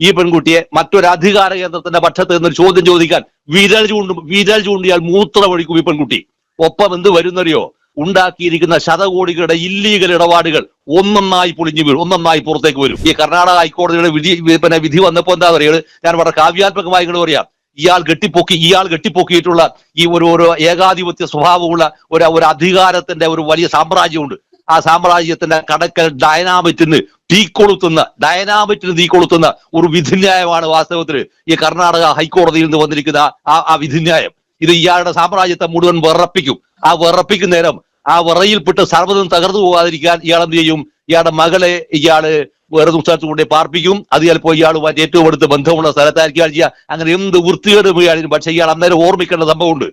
ഈ പെൺകുട്ടിയെ മറ്റൊരു അധികാര കേന്ദ്രത്തിന്റെ പക്ഷത്ത് നിന്ന് ചോദ്യം ചോദിക്കാൻ വിരൽ ചൂണ്ടും വിരൽ ചൂണ്ടിയാൽ മൂത്രമൊഴിക്കും ഈ പെൺകുട്ടി. ഒപ്പം എന്ത് വരുന്നറിയോ? ഉണ്ടാക്കിയിരിക്കുന്ന ശതകോടികളുടെ ഇല്ലീഗൽ ഇടപാടുകൾ ഒന്നൊന്നായി പൊളിഞ്ഞു വീഴും ഒന്നൊന്നായി പുറത്തേക്ക് വരും. ഈ കർണാടക ഹൈക്കോടതിയുടെ വിധി പിന്നെ വിധി വന്നപ്പോ എന്താ പറയുക? ഞാൻ വളരെ കാവ്യാത്മകമായി ഇങ്ങോട്ട് പറയാം. ഇയാൾ കെട്ടിപ്പൊക്കി ഇയാൾ കെട്ടിപ്പൊക്കിയിട്ടുള്ള ഈ ഒരു ഒരു ഏകാധിപത്യ സ്വഭാവമുള്ള ഒരു ഒരു അധികാരത്തിന്റെ ഒരു വലിയ സാമ്രാജ്യമുണ്ട്. ആ സാമ്രാജ്യത്തിന്റെ കടക്കൽ ഡയനാമിറ്റിന് തീ കൊളുത്തുന്ന ഡയനാമിറ്റിന് തീ കൊളുത്തുന്ന ഒരു വിധിന്യായമാണ് വാസ്തവത്തിൽ ഈ കർണാടക ഹൈക്കോടതിയിൽ നിന്ന് വന്നിരിക്കുന്ന ആ ആ വിധിന്യായം. ഇത് ഇയാളുടെ സാമ്രാജ്യത്തെ മുഴുവൻ വിറപ്പിക്കും. ആ വിറപ്പിക്കുന്ന നേരം ആ വിറയിൽപ്പെട്ട് സർവതും തകർന്നു പോകാതിരിക്കാൻ ഇയാൾ എന്ത് ചെയ്യും? ഇയാളുടെ മകളെ ഇയാൾ വേറെ സ്ഥലത്ത് കൊണ്ടേ പാർപ്പിക്കും. അത് ചിലപ്പോൾ ഇയാളുമായിട്ട് ഏറ്റവും അടുത്ത് ബന്ധമുള്ള സ്ഥലത്തായിരിക്കും ചെയ്യുക. അങ്ങനെ എന്ത് വൃത്തികേട് ഇയാളിന്. പക്ഷേ ഇയാൾ അന്നേരം ഓർമ്മിക്കേണ്ട സംഭവമുണ്ട്.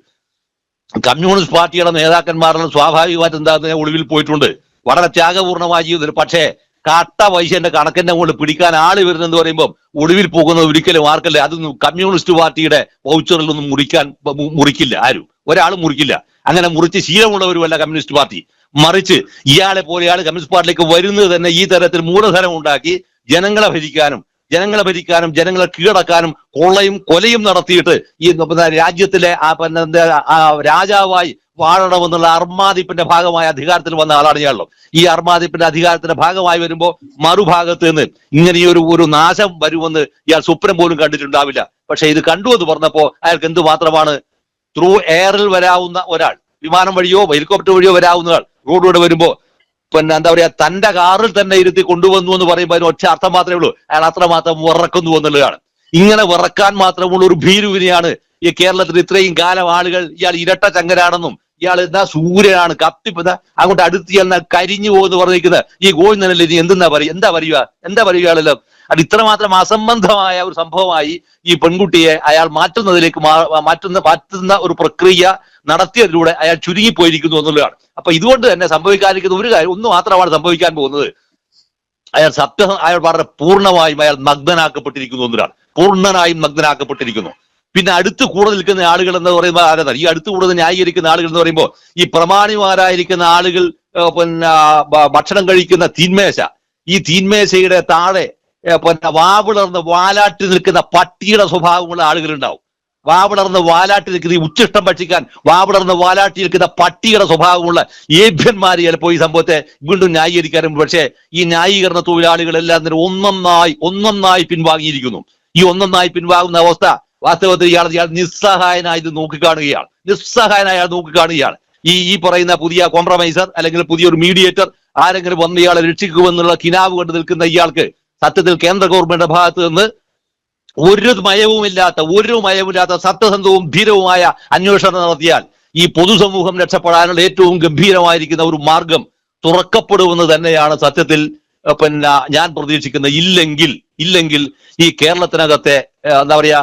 കമ്മ്യൂണിസ്റ്റ് പാർട്ടിയുടെ നേതാക്കന്മാരുടെ സ്വാഭാവികമായിട്ട് എന്താ ഒളിവിൽ പോയിട്ടുണ്ട്. വളരെ ത്യാഗപൂർണമായ ജീവിതത്തിൽ. പക്ഷേ കട്ട പൈസന്റെ കണക്കിന്റെ കൊണ്ട് പിടിക്കാൻ ആൾ വരുന്നെന്ന് പറയുമ്പോൾ ഒടുവിൽ പോകുന്നത് ഒരിക്കലും ആർക്കല്ലേ. അതൊന്നും കമ്മ്യൂണിസ്റ്റ് പാർട്ടിയുടെ വൗച്ചറിലൊന്നും മുറിക്കാൻ മുറിക്കില്ല ആരും. ഒരാൾ മുറിക്കില്ല. അങ്ങനെ മുറിച്ച് ശീലമുള്ളവരുമല്ല കമ്മ്യൂണിസ്റ്റ് പാർട്ടി. മറിച്ച് ഇയാളെ പോലെ ഇയാൾ കമ്മ്യൂണിസ്റ്റ് പാർട്ടിയിലേക്ക് വരുന്നത് തന്നെ ഈ തരത്തിൽ മൂലധനം ഉണ്ടാക്കി ജനങ്ങളെ ഭരിക്കാനും ജനങ്ങളെ ഭരിക്കാനും ജനങ്ങളെ കീഴടക്കാനും കൊള്ളയും കൊലയും നടത്തിയിട്ട് ഈ രാജ്യത്തിലെ ആ രാജാവായി വാഴണമെന്നുള്ള അർമാദിപ്പിന്റെ ഭാഗമായ അധികാരത്തിൽ വന്ന ആളാണ് ഇയാളോ ഈ അർമാദിപ്പിന്റെ അധികാരത്തിന്റെ ഭാഗമായി വരുമ്പോൾ മറുഭാഗത്ത് നിന്ന് ഇങ്ങനെ ഒരു നാശം വരുമെന്ന് ഇയാൾ സ്വപ്നം പോലും കണ്ടിട്ടുണ്ടാവില്ല. പക്ഷെ ഇത് കണ്ടു എന്ന് പറഞ്ഞപ്പോ അയാൾക്ക് എന്ത് മാത്രമാണ്? ത്രൂ എയറിൽ വരാവുന്ന ഒരാൾ വിമാനം വഴിയോ ഹെലികോപ്റ്റർ വഴിയോ വരാവുന്ന ആൾ റോഡിലൂടെ വരുമ്പോ പിന്നെ എന്താ പറയാ തന്റെ കാറിൽ തന്നെ ഇരുത്തി കൊണ്ടുവന്നു എന്ന് പറയുമ്പോൾ അതിന് ഒറ്റ അർത്ഥം മാത്രമേ ഉള്ളൂ. അയാൾ അത്രമാത്രം വിറക്കുന്നു എന്നുള്ളതാണ്. ഇങ്ങനെ വിറക്കാൻ മാത്രമുള്ള ഒരു ഭീരുവിനെയാണ് ഈ കേരളത്തിൽ ഇത്രയും കാലം ആളുകൾ ഇയാൾ ഇരട്ട ചങ്കരാണെന്നും ഇയാൾ എന്താ സൂര്യനാണ് കത്തിപ്പത അങ്ങോട്ട് അടുത്ത് ചെന്നാൽ കരിഞ്ഞു പോകുന്നു പറഞ്ഞിരിക്കുന്നത്. ഈ ഗോവിന്ദനല്ലേ ഇനി എന്തെന്നാ പറയുക? എന്താ പറയുക? എന്താ പറയുക ആളെല്ലാം അത് ഇത്രമാത്രം അസംബന്ധമായ ഒരു സംഭവമായി ഈ പെൺകുട്ടിയെ അയാൾ മാറ്റുന്നതിലേക്ക് മാറ്റുന്ന മാറ്റുന്ന ഒരു പ്രക്രിയ നടത്തിയതിലൂടെ അയാൾ ചുരുങ്ങിപ്പോയിരിക്കുന്നു എന്നുള്ളതാണ്. അപ്പൊ ഇതുകൊണ്ട് തന്നെ സംഭവിക്കാതിരിക്കുന്ന ഒരു കാര്യം ഒന്ന് മാത്രമാണ് സംഭവിക്കാൻ പോകുന്നത്. അയാൾ സത്യം അയാൾ വളരെ പൂർണമായും അയാൾ നഗ്നനാക്കപ്പെട്ടിരിക്കുന്നു എന്നൊരാൾ പൂർണനായും നഗ്നനാക്കപ്പെട്ടിരിക്കുന്നു പിന്നെ അടുത്ത് കൂടെ നിൽക്കുന്ന ആളുകൾ എന്ന് പറയുമ്പോൾ ആരാ ഈ അടുത്ത് കൂടുതൽ ന്യായീകരിക്കുന്ന ആളുകൾ എന്ന് പറയുമ്പോൾ ഈ പ്രമാണിമാരായിരിക്കുന്ന ആളുകൾ പിന്നെ ഭക്ഷണം കഴിക്കുന്ന തീന്മേശ ഈ തീന്മേശയുടെ താഴെ പിന്നെ വാവിളർന്ന് വാലാട്ടി നിൽക്കുന്ന പട്ടിയുടെ സ്വഭാവമുള്ള ആളുകളുണ്ടാവും. വാവിളർന്ന് വാലാട്ടി നിൽക്കുന്ന ഈ ഉച്ചിഷ്ടം ഭക്ഷിക്കാൻ വാവിളർന്ന് വാലാട്ടി നിൽക്കുന്ന പട്ടിയുടെ സ്വഭാവമുള്ള ഏഭ്യന്മാർ ചിലപ്പോൾ ഈ സംഭവത്തെ വീണ്ടും ന്യായീകരിക്കാനും പക്ഷേ ഈ ന്യായീകരണ തൊഴിലാളികളെല്ലാം തന്നെ ഒന്നൊന്നായി ഒന്നൊന്നായി പിൻവാങ്ങിയിരിക്കുന്നു. ഈ ഒന്നൊന്നായി പിൻവാങ്ങുന്ന അവസ്ഥ വാസ്തവത്തിൽ ഇയാൾ ഇയാൾ നിസ്സഹായനായത് നോക്കിക്കാണുകയാണ്. നിസ്സഹായനായ നോക്കിക്കാണുകയാണ്. ഈ ഈ പറയുന്ന പുതിയ കോംപ്രമൈസർ അല്ലെങ്കിൽ പുതിയൊരു മീഡിയേറ്റർ ആരെങ്കിലും വന്ന് ഇയാളെ രക്ഷിക്കുമെന്നുള്ള കിനാവ് കണ്ടു നിൽക്കുന്ന ഇയാൾക്ക് സത്യത്തിൽ കേന്ദ്ര ഗവൺമെന്റിന്റെ ഭാഗത്ത് നിന്ന് ഒരു മയവുമില്ലാത്ത ഒരു മയവുമില്ലാത്ത സത്യസന്ധവും ധീരവുമായ അന്വേഷണം നടത്തിയാൽ ഈ പൊതുസമൂഹം രക്ഷപ്പെടാനുള്ള ഏറ്റവും ഗംഭീരമായിരിക്കുന്ന ഒരു മാർഗം തുറക്കപ്പെടുമെന്ന് തന്നെയാണ് സത്യത്തിൽ പിന്നെ ഞാൻ പ്രതീക്ഷിക്കുന്നത് ഇല്ലെങ്കിൽ ഇല്ലെങ്കിൽ ഈ കേരളത്തിനകത്തെ എന്താ പറയാ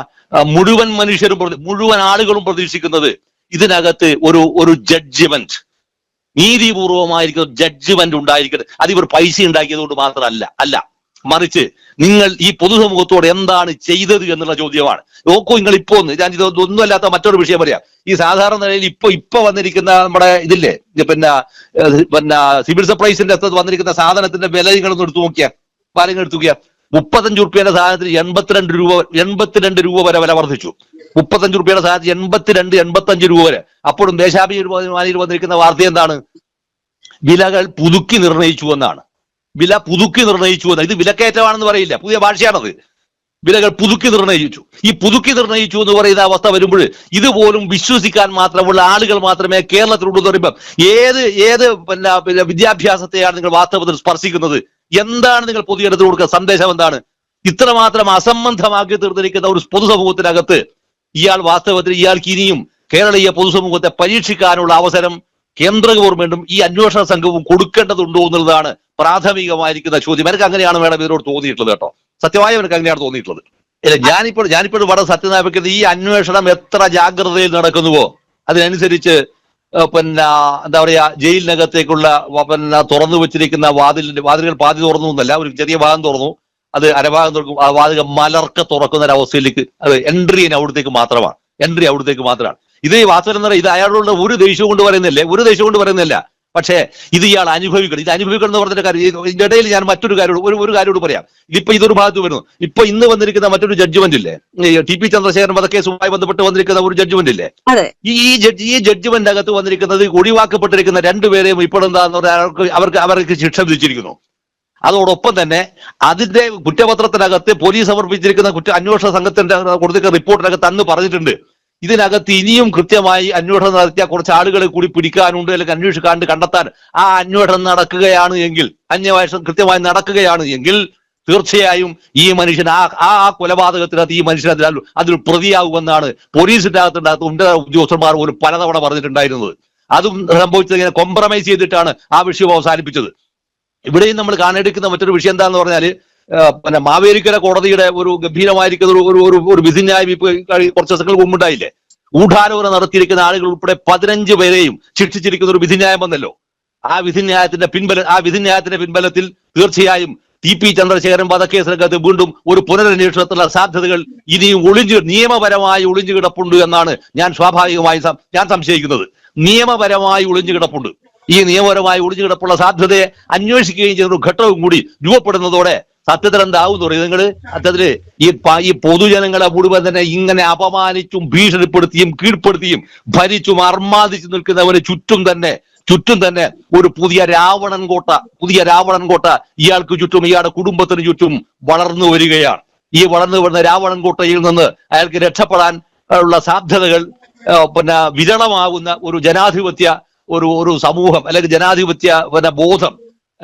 മുഴുവൻ മനുഷ്യരും മുഴുവൻ ആളുകളും പ്രതീക്ഷിക്കുന്നത് ഇതിനകത്ത് ഒരു ഒരു ജഡ്ജ്മെന്റ് നീതിപൂർവമായിരിക്കുന്ന ജഡ്ജ്മെന്റ് ഉണ്ടായിരിക്കട്ടെ. അത് ഇവർ പൈസ ഉണ്ടാക്കിയത് കൊണ്ട് മാത്രമല്ല അല്ല മറിച്ച് നിങ്ങൾ ഈ പൊതുസമൂഹത്തോട് എന്താണ് ചെയ്തത് എന്നുള്ള ചോദ്യമാണ്. നോക്കൂ നിങ്ങൾ ഇപ്പോ ഒന്ന് ഞാൻ ഇത് ഒന്നുമല്ലാത്ത മറ്റൊരു വിഷയം പറയാം. ഈ സാധാരണ നിലയിൽ ഇപ്പൊ ഇപ്പൊ വന്നിരിക്കുന്ന നമ്മുടെ ഇതില്ലേ പിന്നെ പിന്നെ സിവിൽ സപ്ലൈസിന്റെ അകത്ത് വന്നിരിക്കുന്ന സാധനത്തിന്റെ വില നിങ്ങളൊന്ന് എടുത്തു നോക്കിയാൽ പാലങ്ങൾ എടുത്തു നോക്കിയാ മുപ്പത്തഞ്ച് റുപ്യയുടെ സാധനത്തിന് എൺപത്തിരണ്ട് രൂപ എൺപത്തിരണ്ട് രൂപ വരെ വില വർദ്ധിച്ചു. മുപ്പത്തഞ്ച് റുപ്യയുടെ സാധനത്തിന് എൺപത്തിരണ്ട് എൺപത്തഞ്ച് രൂപ വരെ. അപ്പോഴും ദേശാഭിമാനിയിൽ വന്നിരിക്കുന്ന വാർത്ത എന്താണ്? വിലകൾ പുതുക്കി നിർണയിച്ചു എന്നാണ്. വില പുതുക്കി നിർണയിച്ചു എന്ന് ഇത് വിലക്കയറ്റമാണെന്ന് പറയില്ല. പുതിയ ഭാഷയാണത്. വിലകൾ പുതുക്കി നിർണയിച്ചു. ഈ പുതുക്കി നിർണയിച്ചു എന്ന് പറയുന്ന അവസ്ഥ വരുമ്പോൾ ഇതുപോലും വിശ്വസിക്കാൻ മാത്രമുള്ള ആളുകൾ മാത്രമേ കേരളത്തിലുള്ളൂ എന്ന് പറയുമ്പോൾ ഏത് ഏത് പിന്നെ വിദ്യാഭ്യാസത്തെയാണ് നിങ്ങൾ വാസ്തവത്തിൽ സ്പർശിക്കുന്നത്? എന്താണ് നിങ്ങൾ പൊതുജനത്തിന് കൊടുക്കുക സന്ദേശം എന്താണ്? ഇത്രമാത്രം അസംബന്ധമാക്കി തീർന്നിരിക്കുന്ന ഒരു പൊതുസമൂഹത്തിനകത്ത് ഇയാൾ വാസ്തവത്തിൽ ഇയാൾക്ക് ഇനിയും കേരളീയ പൊതുസമൂഹത്തെ പരീക്ഷിക്കാനുള്ള അവസരം കേന്ദ്ര ഗവൺമെന്റും ഈ അന്വേഷണ സംഘവും കൊടുക്കേണ്ടതുണ്ടോ എന്നുള്ളതാണ് പ്രാഥമികമായിരിക്കുന്ന ചോദ്യം. എനിക്ക് അങ്ങനെയാണ് മേഡം ഇതിനോട് തോന്നിയിട്ടുള്ളത് കേട്ടോ. സത്യമായി എനിക്ക് അങ്ങനെയാണ് തോന്നിയിട്ടുള്ളത്. ഇല്ല ഞാനിപ്പോൾ ഞാനിപ്പോൾ വളരെ സത്യനാപിക്കുന്നത് ഈ അന്വേഷണം എത്ര ജാഗ്രതയിൽ നടക്കുന്നുവോ? അതിനനുസരിച്ച് പിന്നെ എന്താ പറയാ ജയിലിനകത്തേക്കുള്ള പിന്നെ തുറന്നു വെച്ചിരിക്കുന്ന വാതിലിന്റെ വാതിലുകൾ പാതി തുറന്നു എന്നല്ല ഒരു ചെറിയ ഭാഗം തുറന്നു. അത് അരഭാഗം തുറക്കും ആ വാതിക മലർക്ക തുറക്കുന്ന ഒരു അവസ്ഥയിലേക്ക് അത് എൻട്രി അവിടത്തേക്ക് മാത്രമാണ്. എൻട്രി അവിടത്തേക്ക് മാത്രമാണ്. ഇത് വാസവൻ എന്ന് പറയുന്നത് ഇത് അയാളോട് ഒരു ദേഷ്യം കൊണ്ട് പറയുന്നില്ലേ? ഒരു ദേഷ്യം കൊണ്ട് പറയുന്നില്ല. പക്ഷേ ഇത് ഇയാൾ അനുഭവിക്കണം. ഇത് അനുഭവിക്കണം എന്ന് പറഞ്ഞിട്ട് കാര്യം ഇത് ഇതിന്റെ ഇടയിൽ ഞാൻ മറ്റൊരു കാര്യം ഒരു ഒരു കാര്യം കൂടി പറയാം. ഇതിപ്പോ ഇതൊരു ഭാഗത്ത് വരുന്നു. ഇപ്പൊ ഇന്ന് വന്നിരിക്കുന്ന മറ്റൊരു ജഡ്ജ്മെന്റ് ഇല്ലേ? ടി പി ചന്ദ്രശേഖരൻ വധക്കേസുമായി ബന്ധപ്പെട്ട് വന്നിരിക്കുന്ന ഒരു ജഡ്ജ്മെന്റ് ഇല്ലേ? ഈ ഈ ജഡ്ജ് ഈ ജഡ്ജ്മെന്റ് അകത്ത് വന്നിരിക്കുന്നത് ഒഴിവാക്കപ്പെട്ടിരിക്കുന്ന രണ്ടുപേരെയും ഇപ്പോഴെന്താന്ന് പറഞ്ഞാൽ അവർക്ക് അവർക്ക് അവർക്ക് ശിക്ഷ വിധിച്ചിരിക്കുന്നു. അതോടൊപ്പം തന്നെ അതിന്റെ കുറ്റപത്രത്തിനകത്ത് പോലീസ് സമർപ്പിച്ചിരിക്കുന്ന കുറ്റ അന്വേഷണ സംഘത്തിന്റെ കൊടുത്തിരിക്കുന്ന റിപ്പോർട്ടിനകത്ത് അന്ന് പറഞ്ഞിട്ടുണ്ട്. ഇതിനകത്ത് ഇനിയും കൃത്യമായി അന്വേഷണം നടത്തിയ കുറച്ച് ആളുകളെ കൂടി പിടിക്കാനുണ്ട് അല്ലെങ്കിൽ അന്വേഷിക്കാണ്ട് കണ്ടെത്താൻ. ആ അന്വേഷണം നടക്കുകയാണ് എങ്കിൽ അന്വേഷണം കൃത്യമായി നടക്കുകയാണ് എങ്കിൽ തീർച്ചയായും ഈ മനുഷ്യൻ ആ ആ കൊലപാതകത്തിനകത്ത് ഈ മനുഷ്യൻ അതിൽ അതിൽ പ്രതിയാകുമെന്നാണ് പോലീസിന്റെ അകത്തുണ്ടാകത്ത് ഉന്നത ഉദ്യോഗസ്ഥന്മാർ പോലും പലതവണ പറഞ്ഞിട്ടുണ്ടായിരുന്നത്. അതും സംഭവിച്ചത് ഇങ്ങനെ കോംപ്രമൈസ് ചെയ്തിട്ടാണ് ആ വിഷയം അവസാനിപ്പിച്ചത്. ഇവിടെയും നമ്മൾ കാണെടുക്കുന്ന മറ്റൊരു വിഷയം എന്താണെന്ന് പറഞ്ഞാൽ ആ, പിന്നെ മാവേലിക്കര കോടതിയുടെ ഒരു ഗംഭീരമായിരിക്കുന്ന ഒരു ഒരു ഒരു ഒരു വിധിന്യായം ഇപ്പൊ കുറച്ച് ദിവസങ്ങൾക്ക് മുമ്പുണ്ടായില്ലേ? ഊഢാലോചന നടത്തിയിരിക്കുന്ന ആളുകൾ ഉൾപ്പെടെ പതിനഞ്ച് പേരെയും ശിക്ഷിച്ചിരിക്കുന്ന ഒരു വിധിന്യായം വന്നല്ലോ. ആ വിധിന്യായത്തിന്റെ പിൻബല ആ വിധിന്യായത്തിന്റെ പിൻബലത്തിൽ തീർച്ചയായും ടി പി ചന്ദ്രശേഖരൻ വധക്കേസിനകത്ത് വീണ്ടും ഒരു പുനരന്വേഷണത്തിലുള്ള സാധ്യതകൾ ഇനിയും ഒളിഞ്ഞു നിയമപരമായി ഒളിഞ്ഞു കിടപ്പുണ്ട് എന്നാണ് ഞാൻ സ്വാഭാവികമായി ഞാൻ സംശയിക്കുന്നത്. നിയമപരമായി ഒളിഞ്ഞു കിടപ്പുണ്ട്. ഈ നിയമപരമായി ഒളിഞ്ഞു കിടപ്പുള്ള സാധ്യതയെ അന്വേഷിക്കുകയും ചെയ്യുന്ന ഒരു ഘട്ടവും കൂടി രൂപപ്പെടുന്നതോടെ സത്യത്തിൽ എന്താവും എന്ന് പറയും നിങ്ങൾ? സത്യത്തിൽ ഈ ഈ പൊതുജനങ്ങളെ മുഴുവൻ തന്നെ ഇങ്ങനെ അപമാനിച്ചും ഭീഷണിപ്പെടുത്തിയും കീഴ്പ്പെടുത്തിയും ഭരിച്ചും അർമാദിച്ചു നിൽക്കുന്നവന് ചുറ്റും തന്നെ ചുറ്റും തന്നെ ഒരു പുതിയ രാവണൻ കോട്ട പുതിയ രാവണൻ കോട്ട ഇയാൾക്ക് ചുറ്റും ഇയാളുടെ കുടുംബത്തിന് ചുറ്റും വളർന്നു വരികയാണ്. ഈ വളർന്നു വരുന്ന രാവണൻ കോട്ടയിൽ നിന്ന് അയാൾക്ക് രക്ഷപ്പെടാൻ ഉള്ള സാധ്യതകൾ പിന്നെ വിരളമാകുന്ന ഒരു ജനാധിപത്യ ഒരു ഒരു സമൂഹം അല്ലെങ്കിൽ ജനാധിപത്യ പിന്നെ ബോധം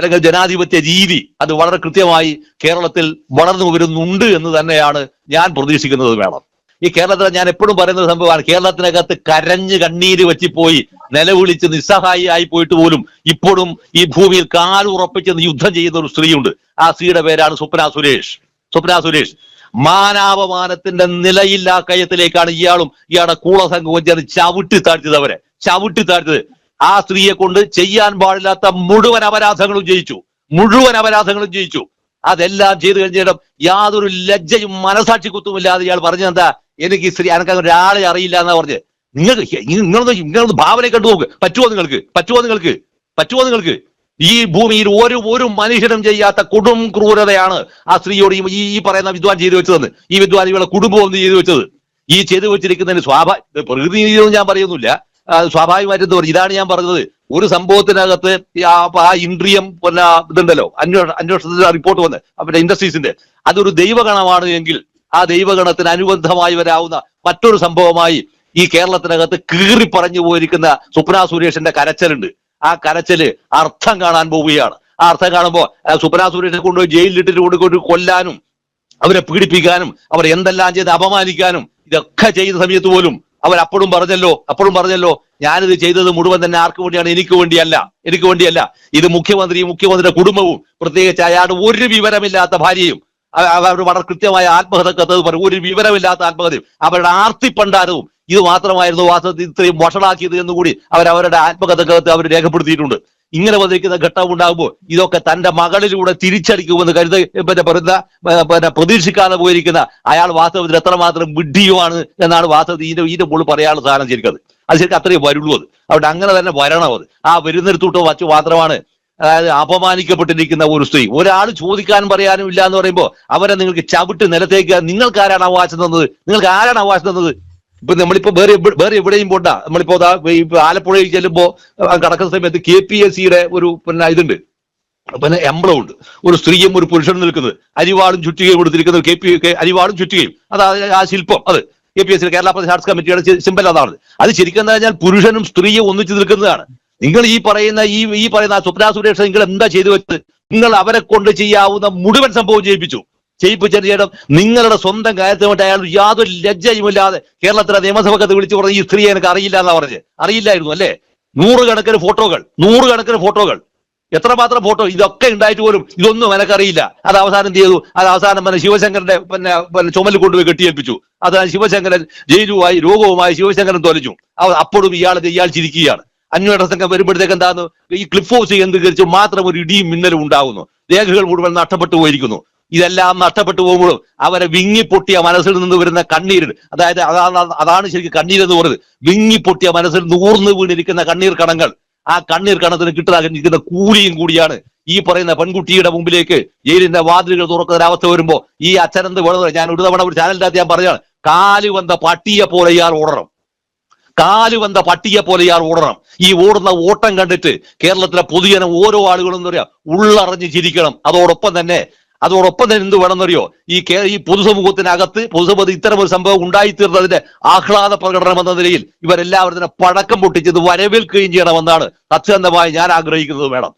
അല്ലെങ്കിൽ ജനാധിപത്യ രീതി അത് വളരെ കൃത്യമായി കേരളത്തിൽ വളർന്നു വരുന്നുണ്ട് എന്ന് തന്നെയാണ് ഞാൻ പ്രതീക്ഷിക്കുന്നത് വേണം. ഈ കേരളത്തിലെ ഞാൻ എപ്പോഴും പറയുന്ന സംഭവമാണ് കേരളത്തിനകത്ത് കരഞ്ഞ് കണ്ണീര് വെച്ചിപ്പോയി നിലവിളിച്ച് നിസ്സഹായി ആയി പോയിട്ട് പോലും ഇപ്പോഴും ഈ ഭൂമിയിൽ കാലുറപ്പിച്ച് യുദ്ധം ചെയ്യുന്ന ഒരു സ്ത്രീയുണ്ട്. ആ സ്ത്രീയുടെ പേരാണ് സ്വപ്ന സുരേഷ്. സ്വപ്ന സുരേഷ്. മാനാപമാനത്തിന്റെ നിലയില്ലാ കയത്തിലേക്കാണ് ഇയാളും ഇയാളുടെ കൂളസംഘവും ചേർന്ന് ചവിട്ടി താഴ്ത്തിയത് അവരെ. ചവിട്ടി താഴ്ത്തത് ആ സ്ത്രീയെ കൊണ്ട് ചെയ്യാൻ പാടില്ലാത്ത മുഴുവൻ അപരാധങ്ങളും ജയിച്ചു. മുഴുവൻ അപരാധങ്ങളും ജയിച്ചു. അതെല്ലാം ചെയ്തു കഴിഞ്ഞിടം യാതൊരു ലജ്ജയും മനസാക്ഷി കുത്തുമില്ലാതെ ഇയാൾ പറഞ്ഞെന്താ എനിക്ക് ഈ സ്ത്രീ എനിക്ക് ഒരാളെ അറിയില്ല എന്നാ പറഞ്ഞ്. നിങ്ങൾക്ക് നിങ്ങളൊന്ന് നിങ്ങളൊന്ന് ഭാവന കണ്ടു നോക്ക്. പറ്റുമോ നിങ്ങൾക്ക്? പറ്റുമോ നിങ്ങൾക്ക്? പറ്റുമോ നിങ്ങൾക്ക്? ഈ ഭൂമിയിൽ ഒരു ഒരു മനുഷ്യനും ചെയ്യാത്ത കൊടും ക്രൂരതയാണ് ആ സ്ത്രീയോട് ഈ- ഈ പറയുന്ന വിദ്വാൻ ചെയ്തു വെച്ചതെന്ന്. ഈ വിദ്വാൻ ഇവളെ കുടുംബം ഒന്ന് ചെയ്തു വെച്ചത്. ഈ ചെയ്തു വെച്ചിരിക്കുന്നതിന് സ്വാഭാവിക പ്രകൃതി ഞാൻ പറയുന്നില്ല. സ്വാഭാവികമായിട്ടും എന്താ പറയുക ഇതാണ് ഞാൻ പറഞ്ഞത്. ഒരു സംഭവത്തിനകത്ത് ആ ഇൻട്രിയം പിന്നെ ഇതുണ്ടല്ലോ. അന്വേഷണ അന്വേഷണത്തിന്റെ റിപ്പോർട്ട് വന്ന്. പിന്നെ ഇൻഡസ്ട്രീസിന്റെ. അതൊരു ദൈവഗണമാണ് എങ്കിൽ ആ ദൈവഗണത്തിന് അനുബന്ധമായി വരാവുന്ന മറ്റൊരു സംഭവമായി ഈ കേരളത്തിനകത്ത് കീറി പറഞ്ഞു പോയിരിക്കുന്ന സുപ്ന സുരേഷിന്റെ കരച്ചലുണ്ട്. ആ കരച്ചൽ അർത്ഥം കാണാൻ പോവുകയാണ്. ആ അർത്ഥം കാണുമ്പോൾ സുപ്ന സുരേഷിനെ കൊണ്ടുപോയി ജയിലിലിട്ടിട്ട് കൊണ്ട് കൊല്ലാനും അവരെ പീഡിപ്പിക്കാനും അവരെ എന്തെല്ലാം ചെയ്ത് അപമാനിക്കാനും ഇതൊക്കെ ചെയ്ത സമയത്ത് പോലും അവർ അപ്പോഴും പറഞ്ഞല്ലോ അപ്പോഴും പറഞ്ഞല്ലോ ഞാനിത് ചെയ്തത് മുഴുവൻ തന്നെ ആർക്ക് വേണ്ടിയാണ്? എനിക്ക് വേണ്ടിയല്ല എനിക്ക് വേണ്ടിയല്ല. ഇത് മുഖ്യമന്ത്രിയും മുഖ്യമന്ത്രിയുടെ കുടുംബവും പ്രത്യേകിച്ച് അയാളുടെ ഒരു വിവരമില്ലാത്ത ഭാര്യയും അവ- അവർ വളരെ കൃത്യമായ ആത്മഹത്യ ഒരു വിവരമില്ലാത്ത ആത്മഹത്യയും അവരുടെ ആർത്തിപ്പണ്ടാരവും ഇത് മാത്രമായിരുന്നു വാസ്തവത്തിൽ ഇത്രയും വഷളാക്കിയത് എന്നുകൂടി അവർ അവരുടെ ആത്മകഥകത്ത് അവർ രേഖപ്പെടുത്തിയിട്ടുണ്ട്. ഇങ്ങനെ വന്നിരിക്കുന്ന ഘട്ടം ഉണ്ടാകുമ്പോൾ ഇതൊക്കെ തന്റെ മകളിലൂടെ തിരിച്ചടിക്കുമെന്ന് കരുത പിന്നെ പിന്നെ പ്രതീക്ഷിക്കാതെ പോയിരിക്കുന്ന അയാൾ വാസ്തവത്തിൽ എത്രമാത്രം വിഡ്ഢിയുമാണ് എന്നാണ് വാസ്തവത്തിൽ ഇതിന്റെ ഇതിന്റെ മുകളിൽ പറയാനുള്ള സാധനം ശരിക്കത് അത്. ശരിക്കും അത്രയും വരുള്ളൂ അത്. അവിടെ അങ്ങനെ തന്നെ വരണം അത്. ആ വരുന്നിടത്തോട്ട് വച്ച് മാത്രമാണ് അതായത് അപമാനിക്കപ്പെട്ടിരിക്കുന്ന ഒരു സ്ത്രീ. ഒരാൾ ചോദിക്കാനും പറയാനും ഇല്ല എന്ന് പറയുമ്പോൾ അവരെ നിങ്ങൾക്ക് ചവിട്ട് നിലത്തേക്ക് നിങ്ങൾക്ക് ആരാണ് അവകാശം തന്നത്? നിങ്ങൾക്ക് ആരാണ് അവകാശം തന്നത്? ഇപ്പൊ നമ്മളിപ്പോ വേറെ വേറെ എവിടെയും പോണ്ട. നമ്മളിപ്പോ ആലപ്പുഴയിൽ ചെല്ലുമ്പോ കടക്കുന്ന സമയത്ത് കെ പി എസ് സിയുടെ ഒരു പിന്നെ ഇതുണ്ട്. പിന്നെ എംബ്ലം ഉണ്ട് ഒരു സ്ത്രീയും ഒരു പുരുഷനും നിൽക്കുന്നത്. അരിവാളും ചുറ്റുകയും കൊടുത്തിരിക്കുന്നത് കെ പി അരിവാളും ചുറ്റുകയും. അത് ആ- ശില്പം അത്. K P S C Kerala Pradesh arts കമ്മിറ്റിയുടെ സിമ്പൽ അതാണ്. അത് ശരിക്കും എന്താ പറഞ്ഞാൽ പുരുഷനും സ്ത്രീയും ഒന്നിച്ചു നിൽക്കുന്നതാണ്. നിങ്ങൾ ഈ പറയുന്ന ഈ ഈ പറയുന്ന സ്വപ്ന സുരേഷ് നിങ്ങൾ എന്താ ചെയ്തു വെച്ചത്? നിങ്ങൾ അവരെ കൊണ്ട് ചെയ്യാവുന്ന മുഴുവൻ സംഭവം ചെയ്യിപ്പിച്ചു ചെയ്യിപ്പിച്ചതിന് ശേഷം നിങ്ങളുടെ സ്വന്തം കാര്യത്തിന് വേണ്ടി അയാൾ യാതൊരു ലജ്ജയുമില്ലാതെ കേരളത്തിലെ നിയമസഭക്കത്ത് വിളിച്ചു പറഞ്ഞ ഈ സ്ത്രീയെ എനിക്ക് അറിയില്ല എന്നാ പറഞ്ഞത് അറിയില്ലായിരുന്നു അല്ലേ? നൂറുകണക്കിന് ഫോട്ടോകൾ നൂറുകണക്കിന് ഫോട്ടോകൾ. എത്രമാത്രം ഫോട്ടോ? ഇതൊക്കെ ഉണ്ടായിട്ട് പോലും ഇതൊന്നും എനക്കറിയില്ല. അത് അവസാനം ചെയ്തു? അത് അവസാനം പിന്നെ ശിവശങ്കരന്റെ പിന്നെ പിന്നെ ചുമലിൽ കൊണ്ടുപോയി കെട്ടിയേൽപ്പിച്ചു. അത് ശിവശങ്കരൻ ജയിലുമായി രോഗവുമായി ശിവശങ്കരൻ തൊലഞ്ഞു. അപ്പോഴും ഇയാൾ ഇയാൾ ചിരിക്കുകയാണ്. അന്വേഷണ സംഘം വരുമ്പോഴത്തേക്ക് എന്താന്ന്? ഈ ക്ലിഫ് ഹൗസ് കേന്ദ്രീകരിച്ച് മാത്രം ഒരു ഇടിയും മിന്നലും ഉണ്ടാകുന്നു രേഖകൾ മുഴുവൻ നഷ്ടപ്പെട്ടു പോയിരിക്കുന്നു. ഇതെല്ലാം നഷ്ടപ്പെട്ടു പോകുമ്പോഴും അവരെ വിങ്ങിപ്പൊട്ടിയ മനസ്സിൽ നിന്ന് വരുന്ന കണ്ണീര്. അതായത് അതാണ് അതാണ് ശരിക്കും കണ്ണീർ എന്ന് പറയുന്നത്. വിങ്ങിപ്പൊട്ടിയ മനസ്സിൽ നൂർന്ന് വീണിരിക്കുന്ന കണ്ണീർ കണങ്ങൾ. ആ കണ്ണീർ കണത്തിന് കിട്ടുന്ന കൂലിയും കൂടിയാണ് ഈ പറയുന്ന പെൺകുട്ടിയുടെ മുമ്പിലേക്ക് ജയിലിന്റെ വാതിലുകൾ തുറക്കുന്ന അവസ്ഥ വരുമ്പോ ഈ അച്ഛനെന്ത് വേണമെന്ന് ഞാൻ ഒരു തവണ ഒരു ചാനലിന്റെ അത് ഞാൻ പറഞ്ഞാണ് കാൽ വന്ന പട്ടിയെ പോലെ ഇയാൾ ഓടണം. കാൽ വന്ന പട്ടിയെ പോലെ ഇയാൾ ഓടണം. ഈ ഓടുന്ന ഓട്ടം കണ്ടിട്ട് കേരളത്തിലെ പൊതുജനം ഓരോ ആളുകളും എന്താ പറയാ ഉള്ളറിഞ്ഞ് ചിരിക്കണം. അതോടൊപ്പം തന്നെ അതോടൊപ്പം തന്നെ എന്ത് വേണമെന്നറിയോ? ഈ കേ- ഈ പൊതുസമൂഹത്തിനകത്ത് പൊതുസമൂഹത്തിൽ ഇത്തരം ഒരു സംഭവം ഉണ്ടായിത്തീർന്നതിന്റെ ആഹ്ലാദ പ്രകടനം എന്ന നിലയിൽ ഇവരെല്ലാവരും തന്നെ പടക്കം പൊട്ടിച്ചത് വരവേൽക്കുകയും ചെയ്യണമെന്നാണ് സത്യസന്ധമായി ഞാൻ ആഗ്രഹിക്കുന്നത് വേണം